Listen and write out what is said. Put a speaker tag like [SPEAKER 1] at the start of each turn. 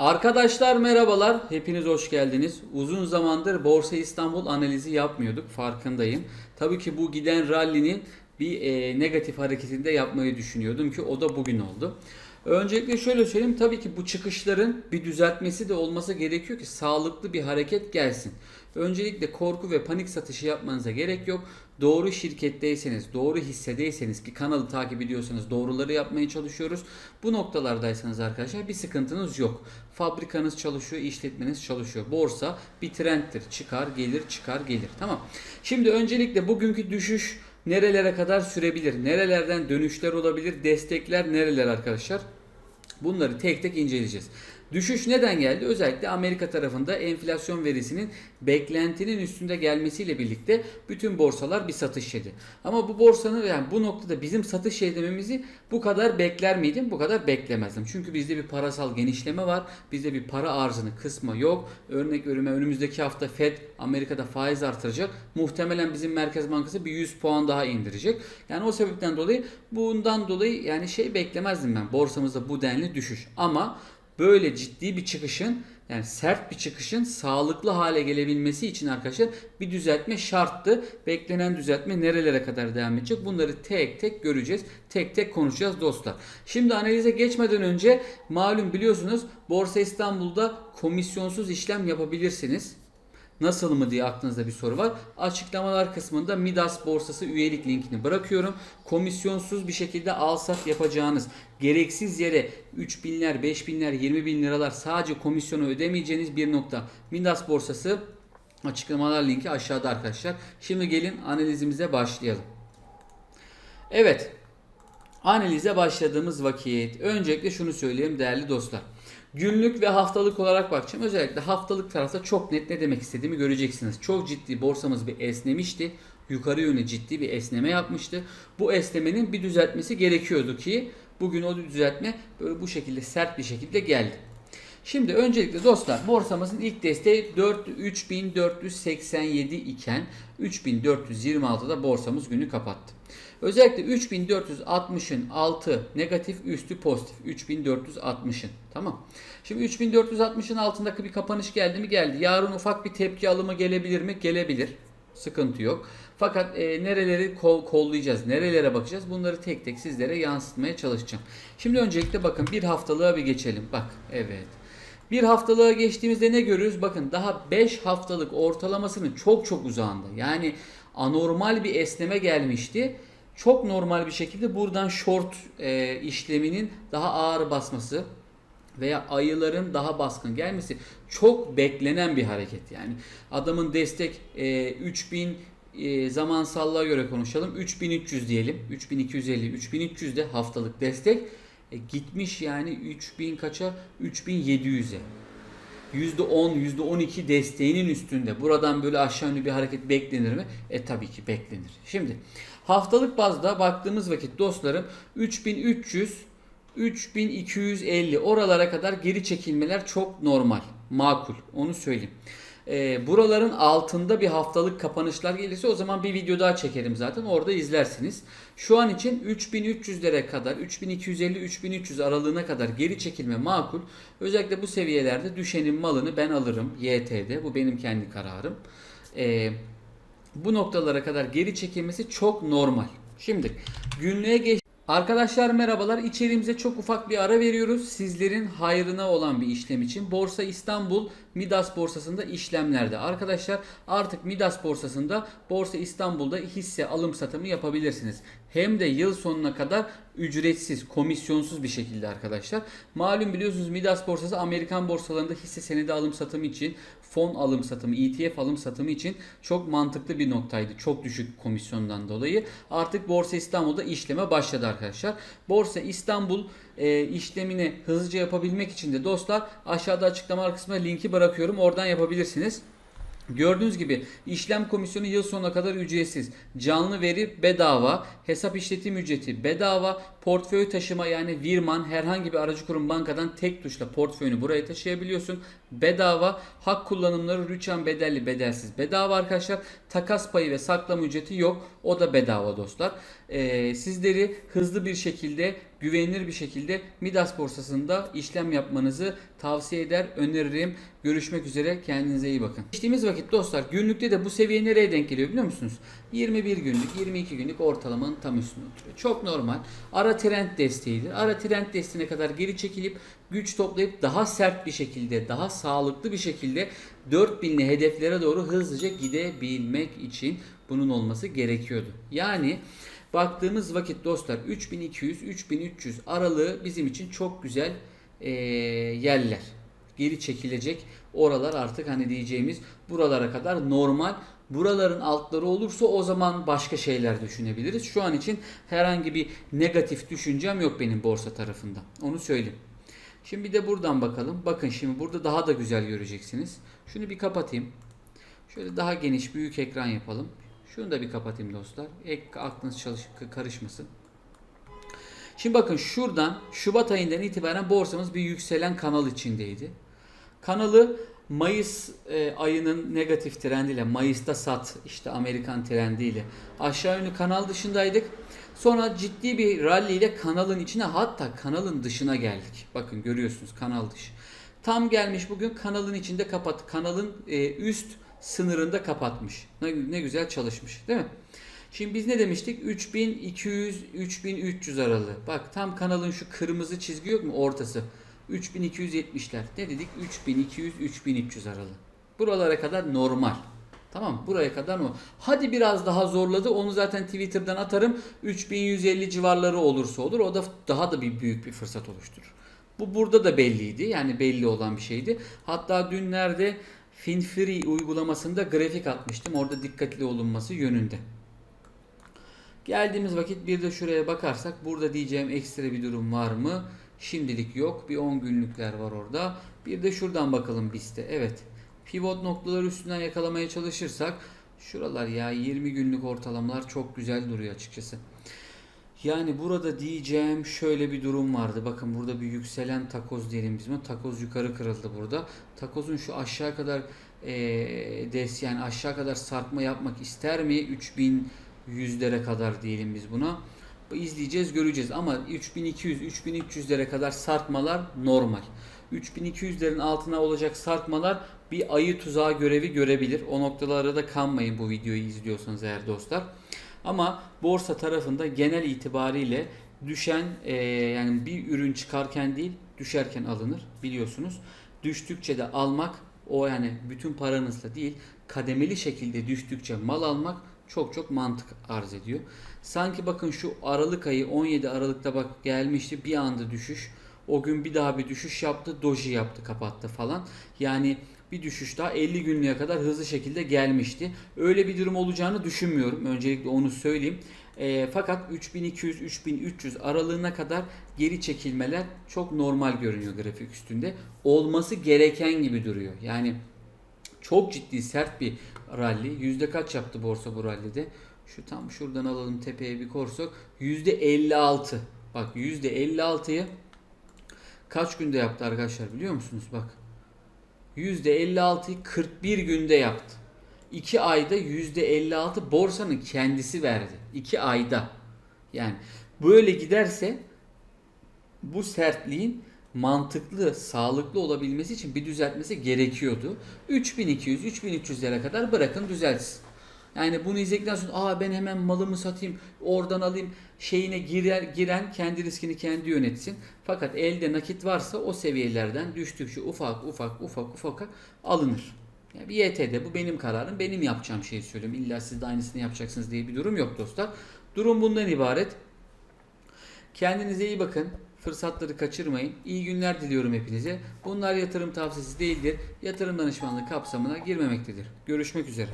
[SPEAKER 1] Arkadaşlar merhabalar. Hepiniz hoş geldiniz. Uzun zamandır Borsa İstanbul analizi yapmıyorduk. Farkındayım. Tabii ki bu giden rallinin bir e, negatif hareketinde yapmayı düşünüyordum ki o da bugün oldu. Öncelikle şöyle söyleyeyim. Tabii ki bu çıkışların bir düzeltmesi de olması gerekiyor ki sağlıklı bir hareket gelsin. Öncelikle korku ve panik satışı yapmanıza gerek yok. Doğru şirketteyseniz, doğru hissedeyseniz ki kanalı takip ediyorsanız doğruları yapmaya çalışıyoruz. Bu noktalardaysanız arkadaşlar bir sıkıntınız yok. Fabrikanız çalışıyor, işletmeniz çalışıyor. Borsa bir trendtir. Çıkar, gelir, çıkar, gelir. Tamam. Şimdi öncelikle bugünkü düşüş nerelere kadar sürebilir? Nerelerden dönüşler olabilir? Destekler nereler arkadaşlar? Bunları tek tek inceleyeceğiz. Düşüş neden geldi? Özellikle Amerika tarafında enflasyon verisinin beklentinin üstünde gelmesiyle birlikte bütün borsalar bir satış yedi. Ama bu borsanın yani bu noktada bizim satış yedememizi bu kadar bekler miydim? Bu kadar beklemezdim. Çünkü bizde bir parasal genişleme var. Bizde bir para arzını kısma yok. Örnek veriyorum önümüzdeki hafta Fed Amerika'da faiz artıracak. Muhtemelen bizim Merkez Bankası bir 100 puan daha indirecek. Yani o sebepten dolayı bundan dolayı yani şey beklemezdim ben. Borsamızda bu denli düşüş. Ama böyle ciddi bir çıkışın yani sert bir çıkışın sağlıklı hale gelebilmesi için arkadaşlar bir düzeltme şarttı. Beklenen düzeltme nerelere kadar devam edecek? Bunları tek tek göreceğiz. Tek tek konuşacağız dostlar. Şimdi analize geçmeden önce malum biliyorsunuz Borsa İstanbul'da komisyonsuz işlem yapabilirsiniz. Nasıl mı diye aklınızda bir soru var. Açıklamalar kısmında Midas borsası üyelik linkini bırakıyorum. Komisyonsuz bir şekilde al sat yapacağınız gereksiz yere 3 binler, 5 binler, 20 bin liralar sadece komisyonu ödemeyeceğiniz bir nokta. Midas borsası açıklamalar linki aşağıda arkadaşlar. Şimdi gelin analizimize başlayalım. Evet. Analize başladığımız vakit öncelikle şunu söyleyeyim değerli dostlar. Günlük ve haftalık olarak bakacağım. Özellikle haftalık tarafta çok net ne demek istediğimi göreceksiniz. Çok ciddi borsamız bir esnemişti. Yukarı yönlü ciddi bir esneme yapmıştı. Bu esnemenin bir düzeltmesi gerekiyordu ki bugün o düzeltme böyle bu şekilde sert bir şekilde geldi. Şimdi öncelikle dostlar borsamızın ilk desteği 4 3487 iken 3426'da borsamız günü kapattı. Özellikle 3460'ın altı negatif üstü pozitif 3460'ın tamam. Şimdi 3460'ın altındaki bir kapanış geldi mi geldi. Yarın ufak bir tepki alımı gelebilir mi? Gelebilir. Sıkıntı yok. Fakat e, nereleri kol, kollayacağız, nerelere bakacağız bunları tek tek sizlere yansıtmaya çalışacağım. Şimdi öncelikle bakın bir haftalığa bir geçelim. Bak evet. Bir haftalığa geçtiğimizde ne görürüz? Bakın daha 5 haftalık ortalamasının çok çok uzağında. Yani anormal bir esneme gelmişti. Çok normal bir şekilde buradan short e, işleminin daha ağır basması veya ayıların daha baskın gelmesi çok beklenen bir hareket. Yani adamın destek e, 3000 e, zamansallığa göre konuşalım. 3300 diyelim. 3250, 3300 de haftalık destek. E, gitmiş yani 3000 kaça? 3700'e. %10, %12 desteğinin üstünde. Buradan böyle aşağı yönlü bir hareket beklenir mi? E tabii ki beklenir. Şimdi haftalık bazda baktığımız vakit dostlarım 3300 3250 oralara kadar geri çekilmeler çok normal, makul. Onu söyleyeyim. Ee, buraların altında bir haftalık kapanışlar gelirse o zaman bir video daha çekerim zaten. Orada izlersiniz. Şu an için 3300'lere kadar 3250-3300 aralığına kadar geri çekilme makul. Özellikle bu seviyelerde düşenin malını ben alırım YT'de. Bu benim kendi kararım. Ee, bu noktalara kadar geri çekilmesi çok normal. Şimdi günlüğe geç Arkadaşlar merhabalar. İçeriğimize çok ufak bir ara veriyoruz. Sizlerin hayrına olan bir işlem için. Borsa İstanbul Midas borsasında işlemlerde. Arkadaşlar artık Midas borsasında Borsa İstanbul'da hisse alım satımı yapabilirsiniz. Hem de yıl sonuna kadar ücretsiz, komisyonsuz bir şekilde arkadaşlar. Malum biliyorsunuz Midas borsası Amerikan borsalarında hisse senedi alım satımı için, fon alım satımı, ETF alım satımı için çok mantıklı bir noktaydı. Çok düşük komisyondan dolayı. Artık Borsa İstanbul'da işleme başladı arkadaşlar. Borsa İstanbul e, işlemini hızlıca yapabilmek için de dostlar aşağıda açıklama kısmına linki bırakıyorum. Oradan yapabilirsiniz. Gördüğünüz gibi işlem komisyonu yıl sonuna kadar ücretsiz. Canlı veri bedava. Hesap işletim ücreti bedava. Portföy taşıma yani Virman herhangi bir aracı kurum bankadan tek tuşla portföyünü buraya taşıyabiliyorsun. Bedava. Hak kullanımları rüçhan bedelli bedelsiz bedava arkadaşlar. Takas payı ve saklama ücreti yok. O da bedava dostlar. Ee, sizleri hızlı bir şekilde güvenilir bir şekilde Midas borsasında işlem yapmanızı tavsiye eder, öneririm. Görüşmek üzere. Kendinize iyi bakın. Geçtiğimiz vakit dostlar günlükte de bu seviye nereye denk geliyor biliyor musunuz? 21 günlük, 22 günlük ortalamanın tam üstünde oturuyor. Çok normal. Ara trend desteğidir. Ara trend desteğine kadar geri çekilip güç toplayıp daha sert bir şekilde, daha sağlıklı bir şekilde 4000'li hedeflere doğru hızlıca gidebilmek için bunun olması gerekiyordu. Yani baktığımız vakit dostlar 3200-3300 aralığı bizim için çok güzel eee, yerler. Geri çekilecek oralar artık hani diyeceğimiz buralara kadar normal. Buraların altları olursa o zaman başka şeyler düşünebiliriz. Şu an için herhangi bir negatif düşüncem yok benim borsa tarafında. Onu söyleyeyim. Şimdi bir de buradan bakalım. Bakın şimdi burada daha da güzel göreceksiniz. Şunu bir kapatayım. Şöyle daha geniş büyük ekran yapalım. Şunu da bir kapatayım dostlar. Ek aklınız çalış karışmasın. Şimdi bakın şuradan Şubat ayından itibaren borsamız bir yükselen kanal içindeydi. Kanalı Mayıs e, ayının negatif trendiyle Mayıs'ta sat işte Amerikan trendiyle aşağı yönlü kanal dışındaydık. Sonra ciddi bir rally ile kanalın içine hatta kanalın dışına geldik. Bakın görüyorsunuz kanal dışı. Tam gelmiş bugün kanalın içinde kapat. Kanalın e, üst sınırında kapatmış. Ne, ne güzel çalışmış değil mi? Şimdi biz ne demiştik? 3200-3300 aralığı. Bak tam kanalın şu kırmızı çizgi yok mu ortası? 3270'ler. Ne dedik? 3200-3300 aralığı. Buralara kadar normal. Tamam buraya kadar mı? Hadi biraz daha zorladı. Onu zaten Twitter'dan atarım. 3150 civarları olursa olur. O da daha da bir büyük bir fırsat oluşturur. Bu burada da belliydi. Yani belli olan bir şeydi. Hatta dünlerde FinFree uygulamasında grafik atmıştım. Orada dikkatli olunması yönünde. Geldiğimiz vakit bir de şuraya bakarsak burada diyeceğim ekstra bir durum var mı? Şimdilik yok. Bir 10 günlükler var orada. Bir de şuradan bakalım BIST'e. Evet. Pivot noktaları üstünden yakalamaya çalışırsak şuralar ya 20 günlük ortalamalar çok güzel duruyor açıkçası. Yani burada diyeceğim şöyle bir durum vardı. Bakın burada bir yükselen takoz diyelim biz buna. Takoz yukarı kırıldı burada. Takozun şu aşağı kadar e, des yani aşağı kadar sarkma yapmak ister mi? 3100'lere kadar diyelim biz buna. İzleyeceğiz, göreceğiz ama 3200 3300'lere kadar sarkmalar normal. 3200'lerin altına olacak sarkmalar bir ayı tuzağı görevi görebilir. O noktalara da kanmayın bu videoyu izliyorsanız eğer dostlar. Ama borsa tarafında genel itibariyle düşen e, yani bir ürün çıkarken değil düşerken alınır biliyorsunuz. Düştükçe de almak o yani bütün paranızla değil kademeli şekilde düştükçe mal almak çok çok mantık arz ediyor. Sanki bakın şu Aralık ayı 17 Aralık'ta bak gelmişti bir anda düşüş. O gün bir daha bir düşüş yaptı. Doji yaptı kapattı falan. Yani bir düşüş daha 50 günlüğe kadar hızlı şekilde gelmişti. Öyle bir durum olacağını düşünmüyorum. Öncelikle onu söyleyeyim. E, fakat 3200-3300 aralığına kadar geri çekilmeler çok normal görünüyor grafik üstünde. Olması gereken gibi duruyor. Yani çok ciddi sert bir rally. Yüzde kaç yaptı borsa bu rallide? Şu tam şuradan alalım tepeye bir korsak. Yüzde 56. Bak yüzde 56'yı kaç günde yaptı arkadaşlar biliyor musunuz? Bak. Yüzde 56'yı 41 günde yaptı. 2 ayda yüzde 56 borsanın kendisi verdi. 2 ayda. Yani böyle giderse bu sertliğin mantıklı, sağlıklı olabilmesi için bir düzeltmesi gerekiyordu. 3200, 3300'lere kadar bırakın düzelsin. Yani bunu izledikten sonra aa ben hemen malımı satayım, oradan alayım şeyine girer, giren kendi riskini kendi yönetsin. Fakat elde nakit varsa o seviyelerden düştükçe ufak ufak ufak ufak alınır. Yani bir YTD bu benim kararım, benim yapacağım şeyi söylüyorum. İlla siz de aynısını yapacaksınız diye bir durum yok dostlar. Durum bundan ibaret. Kendinize iyi bakın. Fırsatları kaçırmayın. İyi günler diliyorum hepinize. Bunlar yatırım tavsiyesi değildir. Yatırım danışmanlığı kapsamına girmemektedir. Görüşmek üzere.